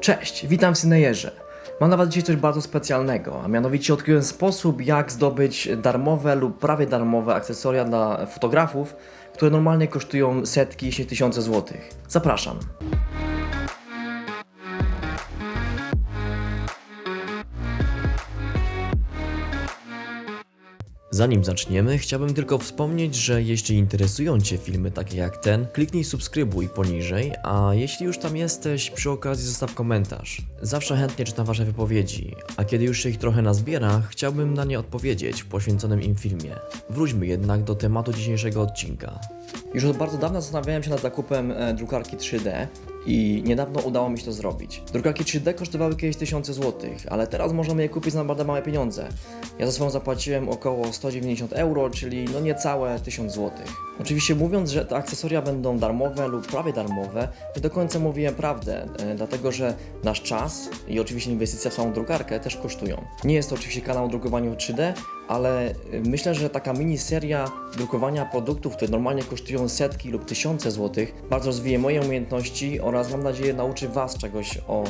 Cześć, witam w Synejerze. Mam dla Was dzisiaj coś bardzo specjalnego, a mianowicie odkryłem sposób, jak zdobyć darmowe lub prawie darmowe akcesoria dla fotografów, które normalnie kosztują setki, jeśli tysiące złotych. Zapraszam. Zanim zaczniemy, chciałbym tylko wspomnieć, że jeśli interesują Cię filmy takie jak ten, kliknij subskrybuj poniżej, a jeśli już tam jesteś, przy okazji zostaw komentarz. Zawsze chętnie czytam Wasze wypowiedzi, a kiedy już się ich trochę nazbiera, chciałbym na nie odpowiedzieć w poświęconym im filmie. Wróćmy jednak do tematu dzisiejszego odcinka. Już od bardzo dawna zastanawiałem się nad zakupem e, drukarki 3D i niedawno udało mi się to zrobić. Drukarki 3D kosztowały kiedyś tysiące złotych, ale teraz możemy je kupić za naprawdę małe pieniądze. Ja za swoją zapłaciłem około 190 euro, czyli no niecałe 1000 złotych. Oczywiście mówiąc, że te akcesoria będą darmowe lub prawie darmowe, nie do końca mówiłem prawdę, e, dlatego że nasz czas i oczywiście inwestycja w samą drukarkę też kosztują. Nie jest to oczywiście kanał o drukowaniu 3D, ale y, myślę, że taka miniseria drukowania produktów, które normalnie kosztują setki lub tysiące złotych, bardzo rozwije moje umiejętności oraz mam nadzieję nauczy Was czegoś o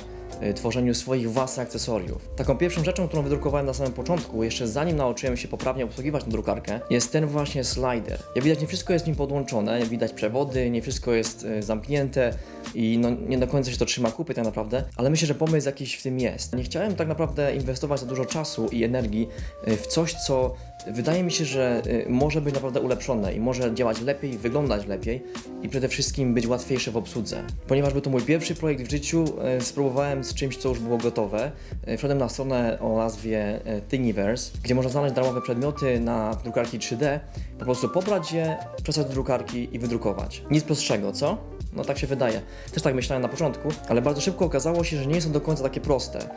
tworzeniu swoich własnych akcesoriów. Taką pierwszą rzeczą, którą wydrukowałem na samym początku, jeszcze zanim nauczyłem się poprawnie obsługiwać tę drukarkę, jest ten właśnie slider. Jak widać, nie wszystko jest w nim podłączone, widać przewody, nie wszystko jest y, zamknięte i no, nie do końca się to trzyma kupy tak naprawdę, ale myślę, że pomysł jakiś w tym jest. Nie chciałem tak naprawdę inwestować za dużo czasu i energii y, w coś, co wydaje mi się, że y, może być naprawdę ulepszone i może działać lepiej, wyglądać lepiej i przede wszystkim być łatwiejsze w obsłudze. Ponieważ był to mój pierwszy projekt w życiu, y, spróbowałem z czymś, co już było gotowe. Y, Wszedłem na stronę o nazwie Thingiverse, gdzie można znaleźć darmowe przedmioty na drukarki 3D, po prostu pobrać je, przesłać do drukarki i wydrukować. Nic prostszego, co? No tak się wydaje. Też tak myślałem na początku, ale bardzo szybko okazało się, że nie to do końca takie proste.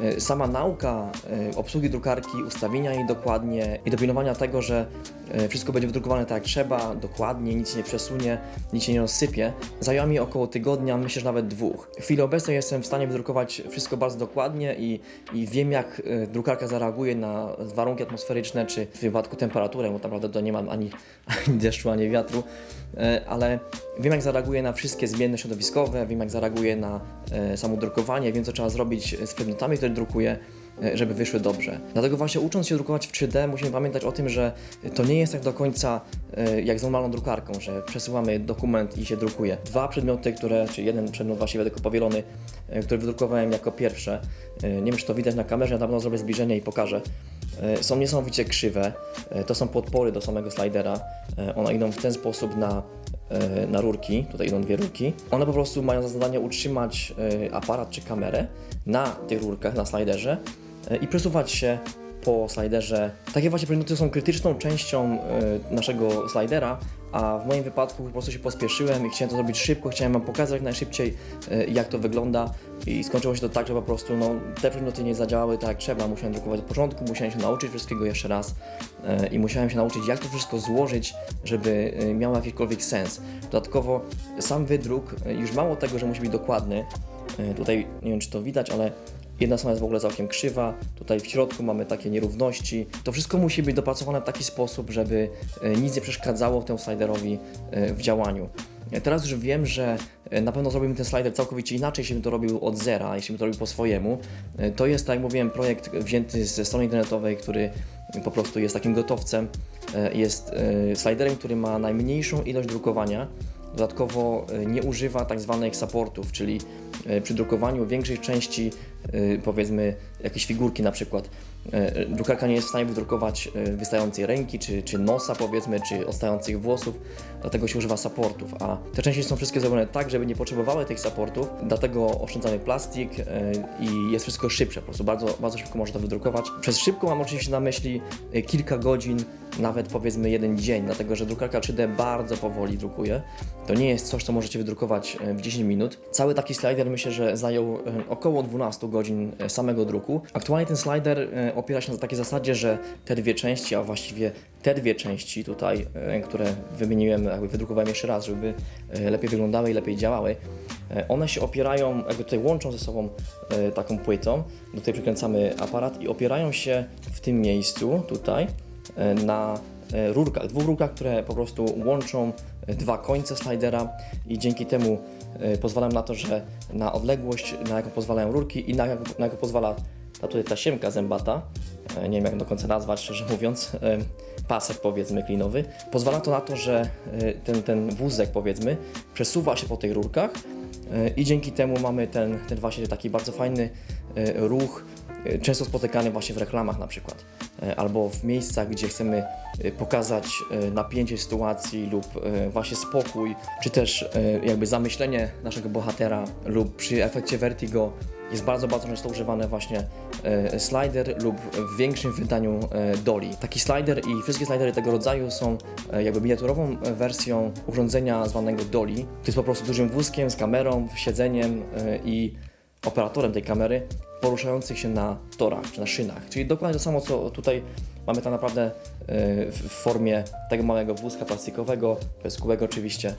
Y, Sama nauka y, obsługi drukarki, ustawienia jej dokładnie i dopilnowania tego, że y, wszystko będzie wydrukowane tak jak trzeba, dokładnie, nic się nie przesunie, nic się nie rozsypie, zajęła mi około tygodnia, myślę, że nawet dwóch. W chwili obecnej jestem w stanie wydrukować wszystko bardzo dokładnie i, i wiem, jak drukarka zareaguje na warunki atmosferyczne, czy w wypadku temperaturę, bo tak naprawdę to nie mam ani, ani deszczu, ani wiatru, ale wiem, jak zareaguje na wszystkie zmienne środowiskowe, wiem, jak zareaguje na e, samo drukowanie, wiem, co trzeba zrobić z przedmiotami, które drukuję, e, żeby wyszły dobrze. Dlatego właśnie ucząc się drukować w 3D, musimy pamiętać o tym, że to nie jest tak do końca e, jak z normalną drukarką, że przesyłamy dokument i się drukuje. Dwa przedmioty, które, czy jeden przedmiot właściwie tylko powielony, e, który wydrukowałem jako pierwsze, e, nie wiem, czy to widać na kamerze, ja dawno zrobię zbliżenie i pokażę, e, są niesamowicie krzywe. E, To są podpory do samego slidera. E, One idą w ten sposób na, e, na rurki. Tutaj idą dwie rurki. One po prostu mają za zadanie utrzymać e, aparat czy kamerę na tych rurkach, na sliderze e, i przesuwać się po sliderze. Takie właśnie przedmioty są krytyczną częścią e, naszego slidera, a w moim wypadku po prostu się pospieszyłem i chciałem to zrobić szybko, chciałem Wam pokazać najszybciej, e, jak to wygląda i skończyło się to tak, że po prostu no, te przedmioty nie zadziałały tak jak trzeba. Musiałem drukować od początku, musiałem się nauczyć wszystkiego jeszcze raz e, i musiałem się nauczyć, jak to wszystko złożyć, żeby e, miało jakikolwiek sens. Dodatkowo sam wydruk, już mało tego, że musi być dokładny, tutaj nie wiem czy to widać, ale Jedna strona jest w ogóle całkiem krzywa, tutaj w środku mamy takie nierówności. To wszystko musi być dopracowane w taki sposób, żeby e, nic nie przeszkadzało temu sliderowi e, w działaniu. E, Teraz już wiem, że na pewno zrobimy ten slider całkowicie inaczej, jeśli bym to robił od zera, jeśli bym to robił po swojemu. To jest, tak jak mówiłem, projekt wzięty ze strony internetowej, który po prostu jest takim gotowcem. Jest sliderem, który ma najmniejszą ilość drukowania. Dodatkowo nie używa tak zwanych supportów, czyli przy drukowaniu większej części, powiedzmy, jakieś figurki na przykład, e, drukarka nie jest w stanie wydrukować e, wystającej ręki, czy, czy nosa powiedzmy, czy odstających włosów, dlatego się używa supportów, a te części są wszystkie zrobione tak, żeby nie potrzebowały tych supportów, dlatego oszczędzamy plastik i jest wszystko szybsze, po prostu bardzo, bardzo szybko można to wydrukować. Przez szybko mam oczywiście na myśli kilka godzin, nawet powiedzmy jeden dzień, dlatego że drukarka 3D bardzo powoli drukuje. To nie jest coś, co możecie wydrukować e, w 10 minut. Cały taki slider myślę, że zajął e, około 12 godzin e, samego druku. Aktualnie ten slider opiera się na takiej zasadzie, że te dwie części, a właściwie te dwie części tutaj, które wymieniłem, jakby wydrukowałem jeszcze raz, żeby lepiej wyglądały i lepiej działały, one się opierają, jakby tutaj łączą ze sobą taką płytą. Do tej przykręcamy aparat i opierają się w tym miejscu, tutaj, na e, rurkach, dwóch rurkach, które po prostu łączą e, dwa końce slidera i dzięki temu e, pozwalają na to, że na odległość, na jaką pozwalają rurki i na, na jaką pozwala ta tutaj tasiemka zębata, e, nie wiem jak do końca nazwać, szczerze mówiąc, pasek powiedzmy klinowy, pozwala to na to, że ten, ten wózek powiedzmy przesuwa się po tych rurkach i dzięki temu mamy ten, ten właśnie taki bardzo fajny ruch, często spotykany właśnie w reklamach na przykład, e, albo w miejscach, gdzie chcemy e, pokazać e, napięcie sytuacji lub e, właśnie spokój, czy też e, jakby zamyślenie naszego bohatera lub przy efekcie vertigo jest bardzo, bardzo często używane właśnie e, slider lub w większym wydaniu e, doli. Taki slider i wszystkie slidery tego rodzaju są e, jakby miniaturową e, wersją urządzenia zwanego doli. To jest po prostu dużym wózkiem z kamerą, siedzeniem e, i operatorem tej kamery poruszających się na torach czy na szynach. Czyli dokładnie to samo, co tutaj mamy tak naprawdę e, w formie tego małego wózka plastikowego, bez oczywiście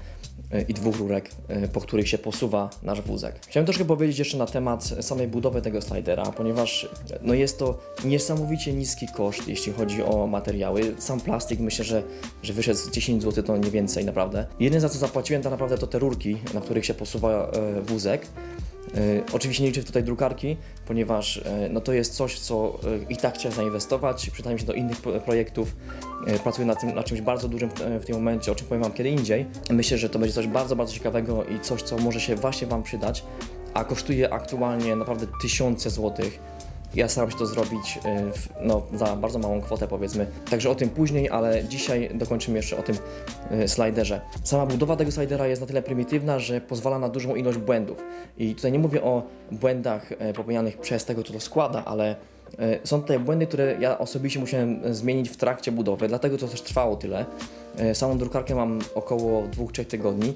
e, i dwóch rurek, e, po których się posuwa nasz wózek. Chciałem troszkę powiedzieć jeszcze na temat samej budowy tego slidera, ponieważ no jest to niesamowicie niski koszt, jeśli chodzi o materiały. Sam plastik myślę, że, że wyszedł z 10 zł, to nie więcej naprawdę. Jedyne za co zapłaciłem tak naprawdę to te rurki, na których się posuwa wózek. E, Oczywiście nie liczę tutaj drukarki, ponieważ e, no to jest coś, co e, i tak chciałem zainwestować, przydałem się do innych pro- projektów, pracuję nad, tym, nad czymś bardzo dużym w tym momencie, o czym powiem Wam kiedy indziej. Myślę, że to będzie coś bardzo, bardzo ciekawego i coś, co może się właśnie Wam przydać, a kosztuje aktualnie naprawdę tysiące złotych. Ja staram się to zrobić e, w, no, za bardzo małą kwotę powiedzmy. Także o tym później, ale dzisiaj dokończymy jeszcze o tym e, sliderze. Sama budowa tego slidera jest na tyle prymitywna, że pozwala na dużą ilość błędów. I tutaj nie mówię o błędach e, popełnianych przez tego, kto to składa, ale są tutaj błędy, które ja osobiście musiałem zmienić w trakcie budowy, dlatego to też trwało tyle. Samą drukarkę mam około 2-3 tygodni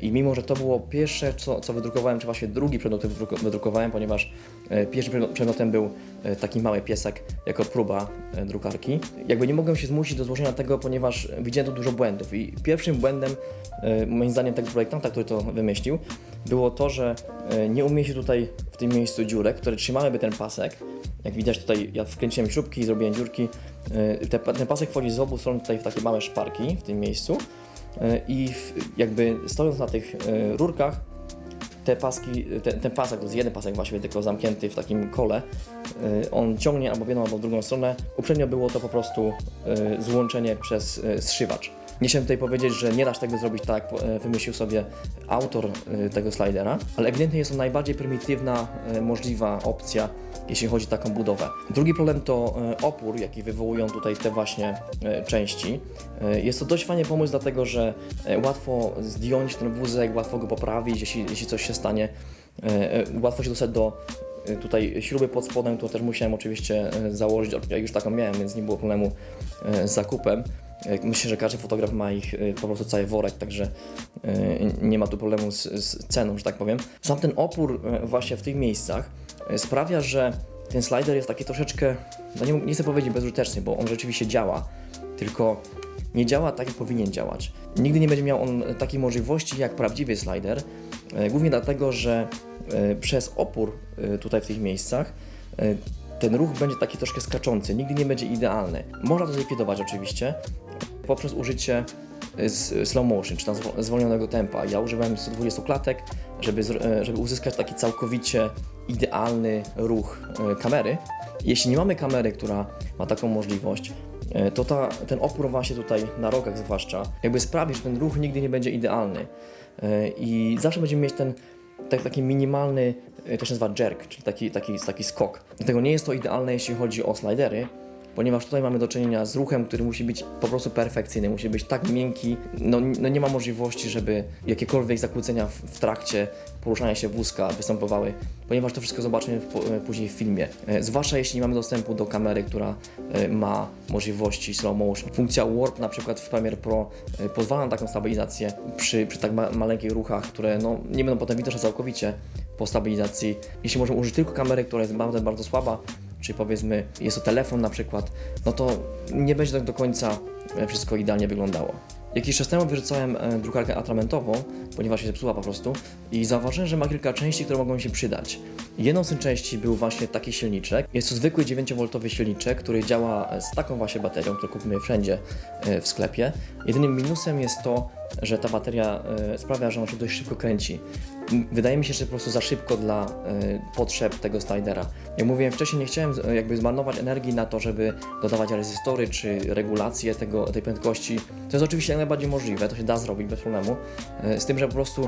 i mimo, że to było pierwsze, co, co wydrukowałem, czy właśnie drugi przedmiot, wydrukowałem, ponieważ e, pierwszym przedmio- przedmiotem był e, taki mały piesek jako próba e, drukarki. Jakby nie mogłem się zmusić do złożenia tego, ponieważ widziałem tu dużo błędów i pierwszym błędem, e, moim zdaniem tego projektanta, który to wymyślił, było to, że e, nie umieścił tutaj w tym miejscu dziurek, które trzymałyby ten pasek. Jak widać tutaj ja wkręciłem śrubki, zrobiłem dziurki. E, Te, ten pasek wchodzi z obu stron tutaj w takie małe szparki w tym miejscu E, i w, jakby stojąc na tych e, rurkach te paski, ten, ten pasek, to jest jeden pasek właściwie tylko zamknięty w takim kole, on ciągnie albo w jedną, albo w drugą stronę. Uprzednio było to po prostu y, złączenie przez y, zszywacz. Nie chciałem tutaj powiedzieć, że nie da się tego zrobić tak, jak y, wymyślił sobie autor y, tego slidera, ale ewidentnie jest to najbardziej prymitywna y, możliwa opcja, jeśli chodzi o taką budowę. Drugi problem to y, opór, jaki wywołują tutaj te właśnie y, części. Y, Jest to dość fajny pomysł, dlatego że y, łatwo zdjąć ten wózek, łatwo go poprawić, jeśli, jeśli coś się stanie. Y, y, Łatwo się dostać do y, tutaj śruby pod spodem, to też musiałem oczywiście założyć, ja już taką miałem, więc nie było problemu z zakupem. Myślę, że każdy fotograf ma ich po prostu cały worek, także nie ma tu problemu z, z ceną, że tak powiem. Sam ten opór właśnie w tych miejscach sprawia, że ten slider jest taki troszeczkę, no nie, nie chcę powiedzieć bezużyteczny, bo on rzeczywiście działa, tylko nie działa tak, jak powinien działać. Nigdy nie będzie miał on takiej możliwości jak prawdziwy slider, e, głównie dlatego, że e, przez opór e, tutaj w tych miejscach e, ten ruch będzie taki troszkę skaczący, nigdy nie będzie idealny. Można to zlikwidować oczywiście poprzez użycie e, slow motion, czy tam zwo- zwolnionego tempa. Ja używałem 120 klatek, żeby, e, żeby uzyskać taki całkowicie idealny ruch e, kamery. Jeśli nie mamy kamery, która ma taką możliwość, e, to ta, ten opór właśnie tutaj na rogach zwłaszcza, jakby sprawi, że ten ruch nigdy nie będzie idealny E, i zawsze będziemy mieć ten tak, taki minimalny, e, to się nazywa jerk, czyli taki, taki, taki skok. Dlatego nie jest to idealne, jeśli chodzi o slidery, ponieważ tutaj mamy do czynienia z ruchem, który musi być po prostu perfekcyjny, musi być tak miękki, no, no nie ma możliwości, żeby jakiekolwiek zakłócenia w, w trakcie poruszania się wózka występowały, ponieważ to wszystko zobaczymy w, e, później w filmie. E, Zwłaszcza jeśli nie mamy dostępu do kamery, która e, ma możliwości slow motion. Funkcja Warp na przykład w Premiere Pro pozwala na taką stabilizację przy, przy tak ma maleńkich ruchach, które no, nie będą potem widoczne całkowicie po stabilizacji. Jeśli możemy użyć tylko kamery, która jest bardzo, bardzo słaba, czy powiedzmy jest to telefon na przykład, no to nie będzie tak do końca e, wszystko idealnie wyglądało. Jakiś czas temu wyrzucałem e, drukarkę atramentową, ponieważ się zepsuła po prostu i zauważyłem, że ma kilka części, które mogą się przydać. Jedną z tych części był właśnie taki silniczek. Jest to zwykły 9V silniczek, który działa z taką właśnie baterią, którą kupimy wszędzie e, w sklepie. Jedynym minusem jest to, że ta bateria e, sprawia, że on się dość szybko kręci. Wydaje mi się, że po prostu za szybko dla e, potrzeb tego slidera. Jak mówiłem wcześniej, nie chciałem z- jakby zmarnować energii na to, żeby dodawać rezystory czy regulację tego, tej prędkości. To jest oczywiście jak najbardziej możliwe, to się da zrobić bez problemu. E, Z tym, że po prostu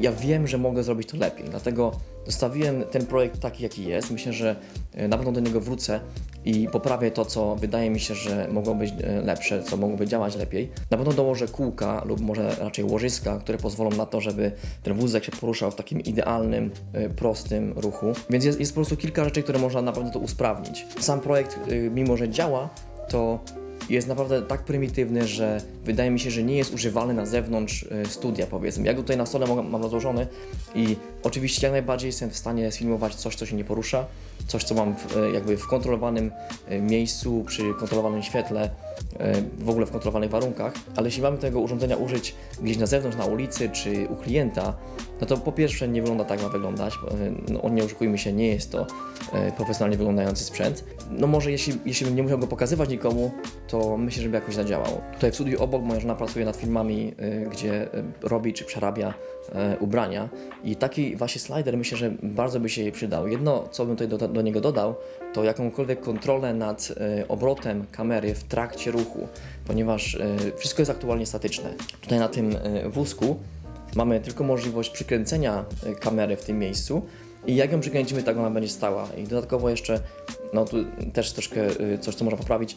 ja wiem, że mogę zrobić to lepiej. Dlatego zostawiłem ten projekt taki, jaki jest. Myślę, że e, na pewno do niego wrócę i poprawię to, co wydaje mi się, że mogło być e, lepsze, co mogłoby działać lepiej. Na pewno dołożę kółka lub może raczej łożyska, które pozwolą na to, żeby ten wózek się poruszał w takim idealnym, e, prostym ruchu. Więc jest, jest po prostu kilka rzeczy, które można naprawdę to usprawnić. Sam projekt, mimo że działa, to jest naprawdę tak prymitywny, że wydaje mi się, że nie jest używany na zewnątrz e, studia, powiedzmy. Ja go tutaj na stole mam rozłożony i oczywiście jak najbardziej jestem w stanie sfilmować coś, co się nie porusza, coś, co mam w, e, jakby w kontrolowanym e, miejscu, przy kontrolowanym świetle, e, w ogóle w kontrolowanych warunkach, ale jeśli mamy tego urządzenia użyć gdzieś na zewnątrz, na ulicy czy u klienta, no to po pierwsze nie wygląda tak, ma wyglądać. No, nie oszukujmy się, nie jest to profesjonalnie wyglądający sprzęt. No może jeśli, jeśli bym nie musiał go pokazywać nikomu, to myślę, żeby jakoś zadziałał. Tutaj w studiu obok moja żona pracuje nad filmami, gdzie robi czy przerabia ubrania i taki właśnie slider myślę, że bardzo by się jej przydał. Jedno, co bym tutaj do, do niego dodał, to jakąkolwiek kontrolę nad e, obrotem kamery w trakcie ruchu, ponieważ e, wszystko jest aktualnie statyczne. Tutaj na tym e, wózku mamy tylko możliwość przykręcenia kamery w tym miejscu i jak ją przykręcimy, tak ona będzie stała. I dodatkowo jeszcze, no tu też troszkę coś, co można poprawić,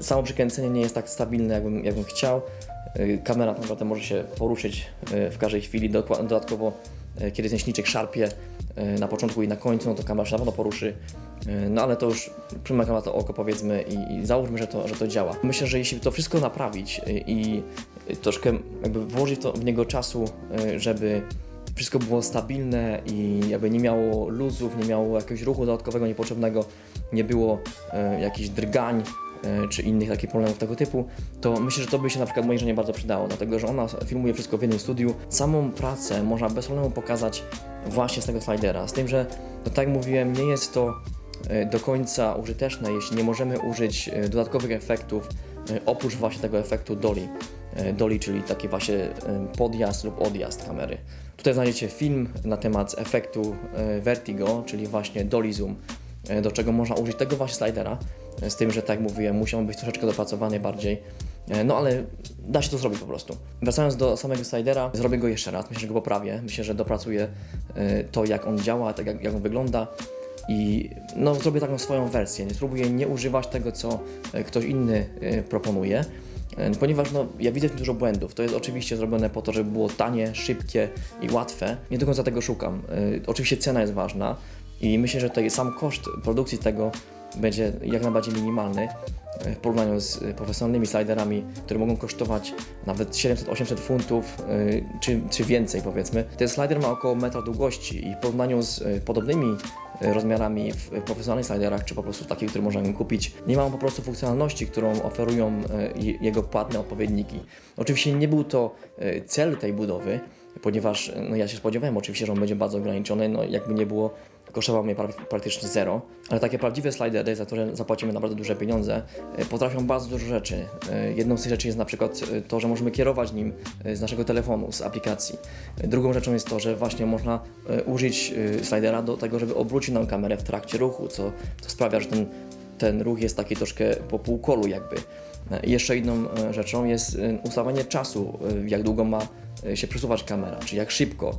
samo przykręcenie nie jest tak stabilne, jakbym, jakbym chciał. Kamera tak naprawdę może się poruszyć w każdej chwili. Dodatkowo, kiedy ten śliczek szarpie e, na początku i na końcu, no to kamera się na pewno poruszy. E, No ale to już przymykam na to oko powiedzmy i, i załóżmy, że to, że to działa. Myślę, że jeśli to wszystko naprawić e, i troszkę jakby włożyć to w niego czasu, e, żeby wszystko było stabilne i jakby nie miało luzów, nie miało jakiegoś ruchu dodatkowego, niepotrzebnego, nie było e, jakichś drgań e, czy innych takich problemów tego typu, to myślę, że to by się na przykład mojej żonie bardzo przydało, dlatego że ona filmuje wszystko w jednym studiu. Samą pracę można bez problemu pokazać właśnie z tego slidera, z tym, że no tak jak mówiłem, nie jest to e, do końca użyteczne, jeśli nie możemy użyć e, dodatkowych efektów e, oprócz właśnie tego efektu dolly. E, Dolly, czyli taki właśnie e, podjazd lub odjazd kamery. Tutaj znajdziecie film na temat efektu e, Vertigo, czyli właśnie dolly zoom, e, do czego można użyć tego właśnie slidera, e, z tym, że tak jak mówiłem, musiał być troszeczkę dopracowany bardziej, E, no ale da się to zrobić po prostu. Wracając do samego slidera, zrobię go jeszcze raz, myślę, że go poprawię, myślę, że dopracuję e, to, jak on działa, tak jak, jak on wygląda i no, zrobię taką swoją wersję. Nie spróbuję nie używać tego, co e, ktoś inny e, proponuje, e, ponieważ no, ja widzę w dużo błędów. To jest oczywiście zrobione po to, żeby było tanie, szybkie i łatwe. Nie do końca tego szukam. E, Oczywiście cena jest ważna i myślę, że tutaj sam koszt produkcji tego będzie jak najbardziej minimalny e, w porównaniu z e, profesjonalnymi sliderami, które mogą kosztować nawet 700-800 funtów e, czy, czy więcej powiedzmy. Ten slider ma około metra długości i w porównaniu z podobnymi rozmiarami w profesjonalnych sliderach, czy po prostu takich, które możemy kupić, nie ma on po prostu funkcjonalności, którą oferują je- jego płatne odpowiedniki. Oczywiście nie był to cel tej budowy, ponieważ no, ja się spodziewałem oczywiście, że on będzie bardzo ograniczony, no jakby nie było, kosztował mnie pra- praktycznie zero, ale takie prawdziwe slidery, za które zapłacimy naprawdę duże pieniądze, e, potrafią bardzo dużo rzeczy. E, Jedną z tych rzeczy jest na przykład e, to, że możemy kierować nim z naszego telefonu, z aplikacji. Drugą rzeczą jest to, że właśnie można użyć slidera do tego, żeby obrócić nam kamerę w trakcie ruchu, co, co sprawia, że ten, ten ruch jest taki troszkę po półkolu jakby. I jeszcze inną rzeczą jest e, ustawianie czasu, jak długo ma się przesuwać kamera, czy jak szybko,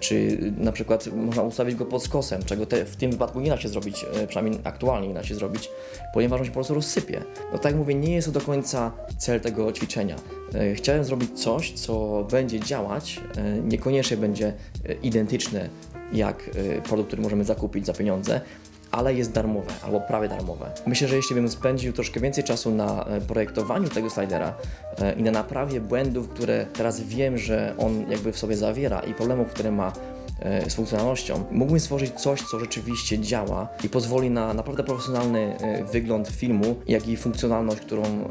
czy na przykład można ustawić go pod skosem, czego te, w tym wypadku nie da się zrobić, e, przynajmniej aktualnie nie da się zrobić, ponieważ on się po prostu rozsypie. No tak jak mówię, nie jest to do końca cel tego ćwiczenia. E, Chciałem zrobić coś, co będzie działać, e, niekoniecznie będzie e, identyczne jak e, produkt, który możemy zakupić za pieniądze, ale jest darmowe albo prawie darmowe. Myślę, że jeśli bym spędził troszkę więcej czasu na e, projektowaniu tego slidera e, i na naprawie błędów, które teraz wiem, że on jakby w sobie zawiera i problemów, które ma z funkcjonalnością, mógłbym stworzyć coś, co rzeczywiście działa i pozwoli na naprawdę profesjonalny e, wygląd filmu, jak i funkcjonalność, którą e,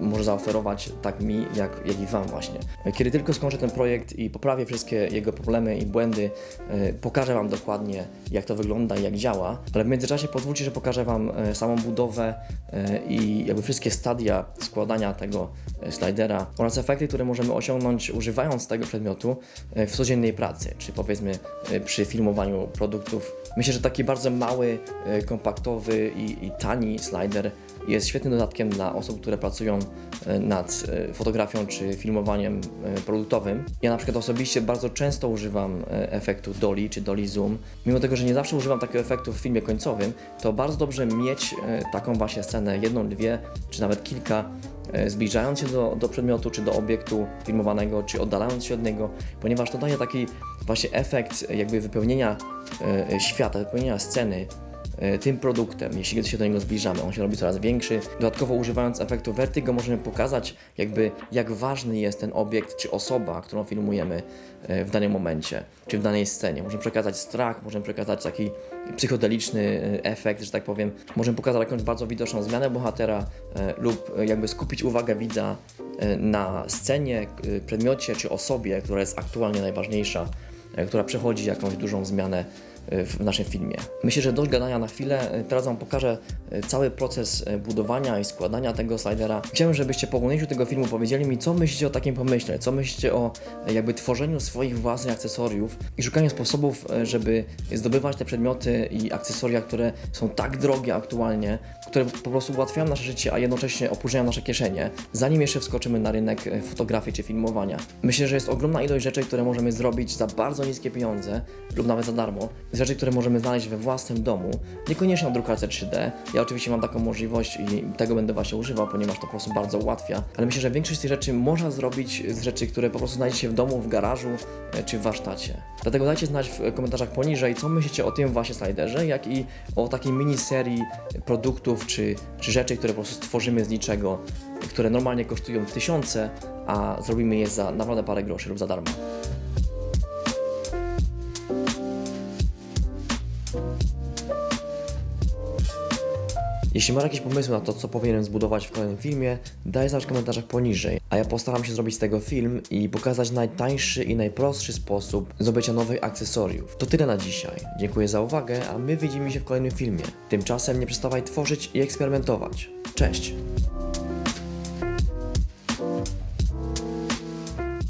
może zaoferować tak mi, jak, jak i Wam właśnie. Kiedy tylko skończę ten projekt i poprawię wszystkie jego problemy i błędy, e, pokażę Wam dokładnie, jak to wygląda i jak działa, ale w międzyczasie pozwólcie, że pokażę Wam e, samą budowę e, i jakby wszystkie stadia składania tego e, slidera oraz efekty, które możemy osiągnąć używając tego przedmiotu e, w codziennej pracy, czy powiedzmy e, przy filmowaniu produktów. Myślę, że taki bardzo mały, e, kompaktowy i, i tani slider jest świetnym dodatkiem dla osób, które pracują e, nad fotografią czy filmowaniem produktowym. Ja na przykład osobiście bardzo często używam efektu Dolly czy Dolly Zoom. Mimo tego, że nie zawsze używam takiego efektu w filmie końcowym, to bardzo dobrze mieć taką właśnie scenę, jedną, dwie, czy nawet kilka zbliżając się do, do przedmiotu, czy do obiektu filmowanego, czy oddalając się od niego, ponieważ to daje taki właśnie efekt e, jakby wypełnienia e, świata, wypełnienia sceny e, tym produktem, jeśli się do niego zbliżamy. On się robi coraz większy. Dodatkowo używając efektu Vertigo możemy pokazać jakby jak ważny jest ten obiekt czy osoba, którą filmujemy w danym momencie, czy w danej scenie. Możemy przekazać strach, możemy przekazać taki psychodeliczny efekt, że tak powiem. Możemy pokazać jakąś bardzo widoczną zmianę bohatera lub jakby skupić uwagę widza na scenie, przedmiocie czy osobie, która jest aktualnie najważniejsza, która przechodzi jakąś dużą zmianę e, w naszym filmie. Myślę, że dość gadania na chwilę. E, Teraz Wam pokażę e, cały proces e, budowania i składania tego slidera. Chciałbym, żebyście po oglądnięciu tego filmu powiedzieli mi, co myślicie o takim pomyśle, co myślicie o jakby tworzeniu swoich własnych akcesoriów i szukaniu sposobów, żeby zdobywać te przedmioty i akcesoria, które są tak drogie aktualnie, które po prostu ułatwiają nasze życie, a jednocześnie opróżniają nasze kieszenie, zanim jeszcze wskoczymy na rynek fotografii czy filmowania. Myślę, że jest ogromna ilość rzeczy, które możemy zrobić za bardzo niskie pieniądze lub nawet za darmo. Rzeczy, które możemy znaleźć we własnym domu, niekoniecznie na drukarce 3D. Ja oczywiście mam taką możliwość i tego będę właśnie używał, ponieważ to po prostu bardzo ułatwia. Ale myślę, że większość z tych rzeczy można zrobić z rzeczy, które po prostu znajdziecie w domu, w garażu e, czy w warsztacie. Dlatego dajcie znać w komentarzach poniżej, co myślicie o tym właśnie sliderze, jak i o takiej mini serii produktów czy, czy rzeczy, które po prostu stworzymy z niczego, które normalnie kosztują tysiące, a zrobimy je za naprawdę parę groszy lub za darmo. Jeśli masz jakieś pomysły na to, co powinienem zbudować w kolejnym filmie, daj znać w komentarzach poniżej, a ja postaram się zrobić z tego film i pokazać najtańszy i najprostszy sposób zdobycia nowych akcesoriów. To tyle na dzisiaj. Dziękuję za uwagę, a my widzimy się w kolejnym filmie. Tymczasem nie przestawaj tworzyć i eksperymentować. Cześć!